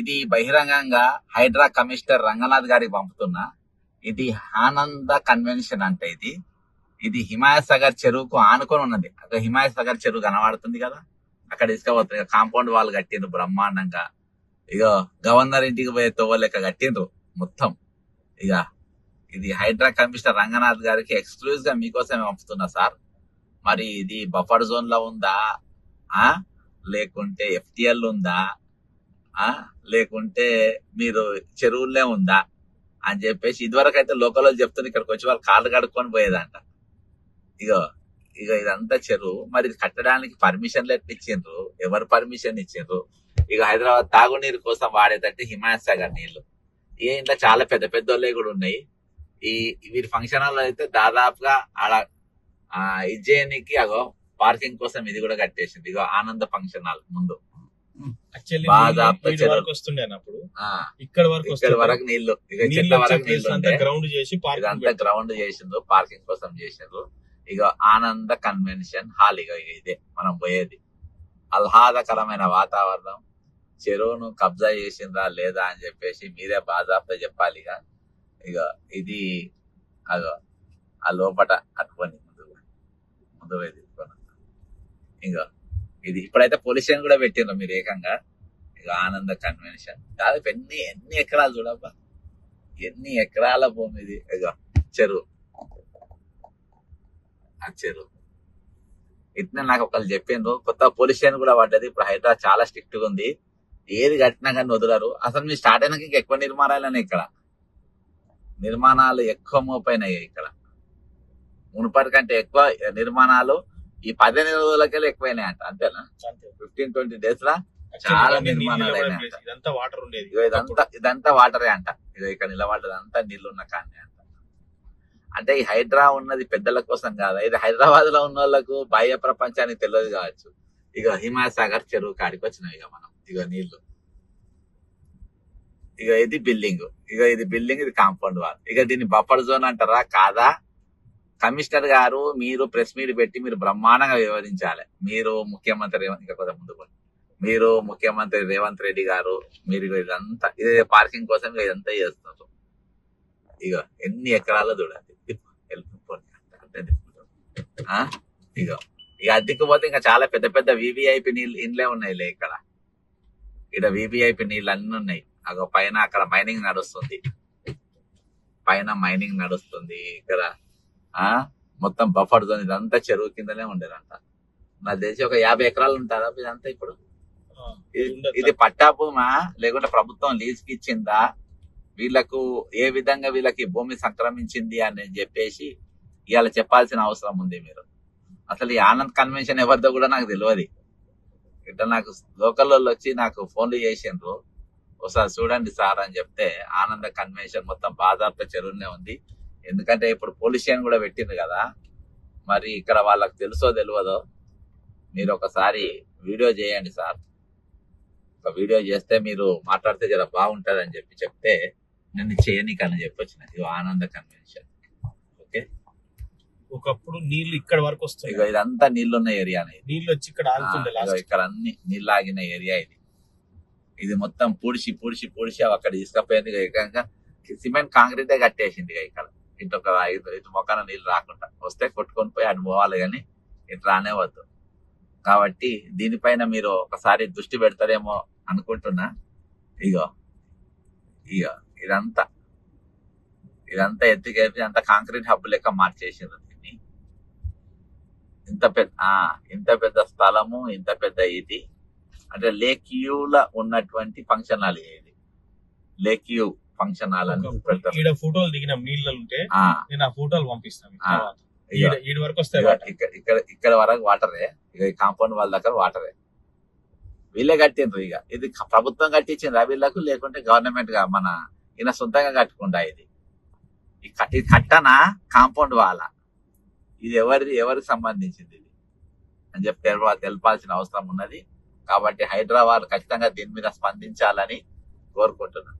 ఇది బహిరంగంగా హైడ్రా కమిషనర్ రంగనాథ్ గారికి పంపుతున్నా ఇది ఆనంద కన్వెన్షన్ అంటే ఇది. ఇది హిమాయత్ సాగర్ చెరువుకు ఆనుకొని ఉన్నది. అక్కడ హిమాయత్ సాగర్ చెరువు కనబడుతుంది కదా? అక్కడ ఇసుకపోతుంది కాంపౌండ్ వాళ్ళు కట్టిండ్రు బ్రహ్మాండంగా. ఇక గవర్నర్ ఇంటికి పోయే తోవలేక కట్టిండ్రు మొత్తం. ఇక ఇది హైడ్రా కమిషనర్ రంగనాథ్ గారికి ఎక్స్క్లూజివ్గా మీకోసమే పంపుతున్నా సార్. మరి ఇది బఫర్ జోన్లో ఉందా? ఆ? లేకుంటే ఎఫ్టిఎల్ ఉందా? ఆ? లేకుంటే మీరు చెరువుల్లో ఉందా? అని చెప్పేసి ఇదివరకు అయితే లోకల్ వాళ్ళు చెప్తున్నారు ఇక్కడికి వచ్చి వాళ్ళు కాళ్ళు కడుక్కొని పోయేదంట. ఇగో ఇక ఇదంతా చెరువు. మరి ఇది కట్టడానికి పర్మిషన్లు ఎట్లా ఇచ్చిండ్రు? ఎవరు పర్మిషన్ ఇచ్చిండ్రు? ఇక హైదరాబాద్ తాగునీరు కోసం వాడేటట్టు హిమాయత్ సాగర్ నీళ్ళు. ఏ ఇంట్లో చాలా పెద్ద పెద్ద వాళ్ళే కూడా ఉన్నాయి. ఈ వీరి ఫంక్షన్ హాల్ అయితే దాదాపుగా ఆడ ఆ, అగో పార్కింగ్ కోసం ఇది కూడా కట్టేసింది. ఇగో ఆనంద ఫంక్షన్ హాల్ ముందు. వరకు వస్తుండే ఇక్కడ వరకు ఇక్కడ వస్తుండే. వరకు నీళ్ళు ఇక చెట్ల వరకు. గ్రౌండ్ చేసి ఇదంతా గ్రౌండ్ చేసిండ్రు పార్కింగ్ కోసం చేసిండ్రు. ఇక ఆనంద కన్వెన్షన్ హాల్ ఇక ఇదే మనం పోయేది. ఆహ్లాదకరమైన వాతావరణం. చెరువును కబ్జా చేసిండ్రా లేదా అని చెప్పేసి మీరే బాజాబ్తా చెప్పాలి ఇక ఇక ఇది అగో ఆ లోపట అట్టుకొని ముందు ముందు పోయి తీసుకొని ఇక ఇది. ఇప్పుడైతే పొల్యూషన్ కూడా పెట్టిండ్రు మీరు ఏకంగా. ఆనంద కన్వెన్షన్. దాదాపు ఎన్ని ఎన్ని ఎకరాలు చూడబ్బా? ఎన్ని ఎకరాల భూమి ఇది? చెరువు. ఆ చెరువు. ఇట్లా నాకు ఒకళ్ళు చెప్పిండ్రు. కొత్త పొల్యూషన్ కూడా పడ్డది. ఇప్పుడు హైదరాబాద్ చాలా స్ట్రిక్ట్గా ఉంది. ఏది కట్టినా కానీ వదలరు. అసలు మీరు స్టార్ట్ అయినాక ఇంకా ఎక్కువ నిర్మాణాలనే ఇక్కడ. నిర్మాణాలు ఎక్కువ మోపైనాయి ఇక్కడ. మునుపటి కంటే ఎక్కువ నిర్మాణాలు ఈ పదిహేను రోజులకెళ్ళి ఎక్కువైనాయి అంట అంతేనా? అంతే. ఫిఫ్టీన్ ట్వంటీ డేస్ లా చాలా నిర్మాణాలు అయినాయి. ఇదంతా వాటర్ ఉండేది. ఇదంతా ఇదంతా వాటరే అంట. ఇగో ఇక్కడ నిలబడ్డది అంతా నీళ్ళున్న కానీ అంట. అంటే ఈ హైడ్రా ఉన్నది పెద్దల కోసం కాదా ఇది హైదరాబాద్లో ఉన్న వాళ్ళకు బాహ్య ప్రపంచానికి తెలియదు కావచ్చు. ఇక హిమాయత్ సాగర్ చెరువు కాడికి వచ్చినాం ఇక మనం ఇక నీళ్ళు ఇక ఇది బిల్డింగ్ ఇక ఇది బిల్డింగ్ ఇది కాంపౌండ్ వాల్ ఇక దీన్ని బఫర్ జోన్ అంటారా కాదా? కమిషనర్ గారు మీరు ప్రెస్ మీట్ పెట్టి మీరు బ్రహ్మాండంగా వివరించాలి. మీరు ముఖ్యమంత్రి రేవంత్ ఇంకా కొంత ముందుకు మీరు ముఖ్యమంత్రి రేవంత్ రెడ్డి గారు మీరు ఇదంతా ఇదే పార్కింగ్ కోసం ఇదంతా చేస్తున్నారు. ఇక ఎన్ని ఎకరాల చూడండి. ఇక ఆ? ఇక అద్దెకపోతే ఇంకా చాలా పెద్ద పెద్ద వివిఐపి నీళ్ళు ఇండ్లే ఉన్నాయిలే ఇక్కడ. ఇక్కడ వివిఐపి నీళ్ళు అన్ని ఉన్నాయి. అగో పైన అక్కడ మైనింగ్ నడుస్తుంది. పైన మైనింగ్ నడుస్తుంది. ఇక్కడ ఆ మొత్తం బఫర్ జోన్ ఇదంతా చెరువు కిందనే ఉండేదంట. నాకు తెలిసి ఒక యాభై ఎకరాలు ఉంటారా ఇదంతా ఇప్పుడు? ఇది- ఉండదు. ఇది పట్టా భూమా లేకుంటే ప్రభుత్వం లీజ్కి ఇచ్చిందా? వీళ్ళకు ఏ విధంగా వీళ్ళకి భూమి సంక్రమించింది అని చెప్పేసి ఇవాళ చెప్పాల్సిన అవసరం ఉంది మీరు. అసలు ఈ ఆనంద్ కన్వెన్షన్ ఎవరిదో కూడా నాకు తెలియదు. ఇట్లా నాకు లోకల్ వాళ్ళు వచ్చి నాకు ఫోన్లు చేసిండ్రు. ఒకసారి చూడండి సార్ అని చెప్తే ఆనంద కన్వెన్షన్ మొత్తం బాధాప్త చెరువునే ఉంది. ఎందుకంటే ఇప్పుడు పోలీస్ స్టేషన్ కూడా పెట్టింది కదా. మరి ఇక్కడ వాళ్ళకి తెలుసో తెలియదో మీరు ఒకసారి వీడియో చేయండి సార్. ఒక వీడియో చేస్తే మీరు మాట్లాడితే జర బాగుంటది అని చెప్పి చెప్తే నేను చేయనీకని చెప్పి వచ్చిన ఇది ఆనంద కన్వెన్షన్. ఓకే? ఒకప్పుడు నీళ్ళు ఇక్కడ వరకు ఇక వస్తుంది ఇదంతా నీళ్ళున్న ఏరియానే ఇది. నీళ్ళు వచ్చి ఇక్కడ ఆగుతుండే ఇక్కడ అన్ని నీళ్ళు ఆగిన ఏరియా ఇది. ఇది మొత్తం పూడిసి పూడిసి పూడిసి అక్కడ తీసుకపోయింది ఇక ఏకంగా. సిమెంట్ కాంక్రీటే కట్టేసింది ఇక ఇక్కడ. ఇటు ఒక ఇటు ఇటు మొక్కన నీళ్ళు రాకుండా వస్తే కొట్టుకొని పోయి అటు పోవాలి కానీ ఇటు రానే వద్దు కాబట్టి దీనిపైన మీరు ఒకసారి దృష్టి పెడతారేమో అనుకుంటున్నా. ఇగో ఇగో ఇదంతా. ఇదంతా ఎత్తికెళ్ళి అంత కాంక్రీట్ హబ్ లెక్క మార్చేసిండ్రు దీన్ని. ఇంత పెద్ద ఇంత పెద్ద స్థలము ఇంత పెద్ద ఇది. అంటే లేక్ యూలో ఉన్నటువంటి ఫంక్షన్ హాల్ ఇది. లేక్ యూ ఫంక్షన్ హాల్ అని ఈడ ఫోటోలు దిగిన నీళ్ళు ఉంటే నేను ఆ ఫోటోలు పంపిస్తాను. ఈడ వరకు వస్తాయి. ఇక్కడ ఇక్కడ ఇక్కడ వరకు వాటరే. ఇక కాంపౌండ్ వాళ్ళ దగ్గర వాటరే. వీళ్ళే కట్టిండ్రు ఇక ఇది ప్రభుత్వం కట్టించిండ్రా వీళ్ళకు? లేకుంటే గవర్నమెంట్గా మన ఈయన సొంతంగా కట్టుకుంటా ఇది? ఈ కట్టనా కాంపౌండ్ వాళ్ళ? ఇది ఎవరిది? ఎవరికి సంబంధించింది ఇది? అని చెప్పి తెలప- తెలపాల్సిన అవసరం ఉన్నది. కాబట్టి హైదరాబాద్ ఖచ్చితంగా దీని మీద స్పందించాలని కోరుకుంటున్నాను.